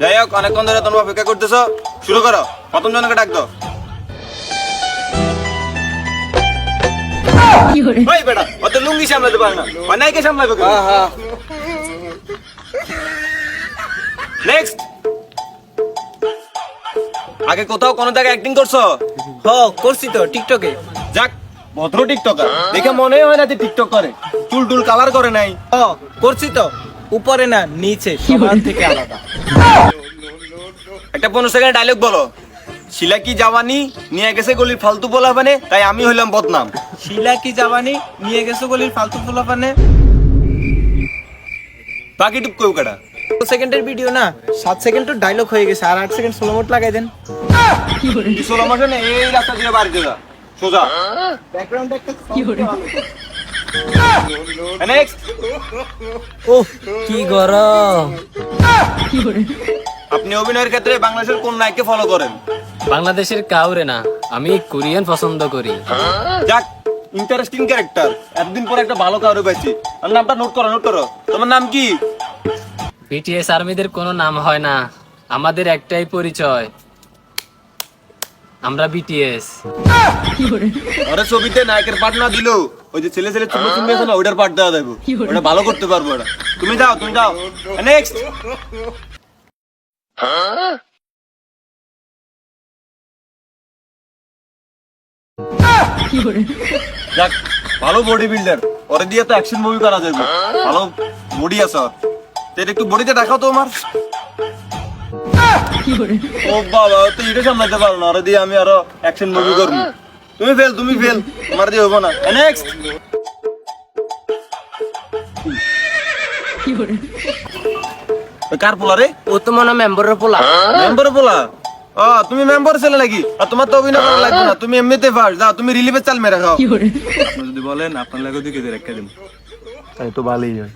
যাই হোক অনেকক্ষণ ধরে তোমরা অপেক্ষা করতেছো। শুরু করো। প্রথম জনকে ডাক দাও। ওই বেটা অত লুঙ্গি সামলাতে পারে না। অনাইকে সামলাবে নেক্সট আগে কোথাও কোনো জায়গায় অ্যাক্টিং করছ? হ করছি তো টিকটকে যাক ভদ্র টিকটকার দেখে মনে হয় না যে টিকটক করে। চুল টুল কালার করে নাই। হ করছি তো। উপরে না নিচে সবার থেকে আলাদা। একটা পনেরো সেকেন্ড ডায়লগ বলো। শিলা কি জাওয়ানি নিয়ে গেছে গলির ফালতু বলা মানে তাই আমি হইলাম বদনাম। শিলা কি জাবানি নিয়ে গেছো গলির ফালতু পোলাপানে। বাকি টুক কেউ কাটা সেকেন্ডের ভিডিও না সাত সেকেন্ডের ডায়লগ হয়ে গেছে আর আট সেকেন্ড স্লো মোড লাগাই দেন। ষোলো না এই রাস্তা দিয়ে বাড়িতে যা সোজা। ব্যাকগ্রাউন্ডে একটা নেক্সট ও কি গরম। আপনি অভিনয়ের ক্ষেত্রে বাংলাদেশের কোন নায়ককে ফলো করেন? বাংলাদেশের কাউরে না আমি কোরিয়ান পছন্দ করি। যাক ইন্টারেস্টিং ক্যারেক্টার একদিন পর একটা ভালো কারও পাইছি। আর নামটা নোট করো নোট করো। তোমার নাম কি? বিটিএস আর্মিদের কোনো নাম হয় না। আমাদের একটাই পরিচয়। আমরা বিটিএস ওরা ছবিতে নায়কের পার্ট না দিলেও ওই যে ছেলে ছেলে চুমো চুমে আছে না, ওইটার পার্ট দেওয়া দেবো। ওটা ভালো করতে পারব ওটা। তুমি যাও তুমি যাও। নেক্সট ভালো বডি বিল্ডার ওরে দিয়ে তো অ্যাকশন মুভি করা যাবে। ভালো বডি আছে এটা একটু বডিতে দেখাও তো আমার। ও বাবা তো এটা সামলাতে পারো না। ওরে দিয়ে আমি আরও অ্যাকশন মুভি করব। তুমি ফেল তুমি ফেল আমার দিয়ে হব না। নেক্সট কার পোলা রে? ও তো মনে মেম্বারের পোলা। মেম্বার পোলা? ও তুমি মেম্বার ছেলে নাকি? আর তোমার তো অভিনয় করা লাগবে না। তুমি এমনিতে ফার্স্ট যাও তুমি রিলিফে চাল মেরে খাও। যদি বলেন আপনার লাগে দিকে রেখে দিন। তাই তো ভালোই হয়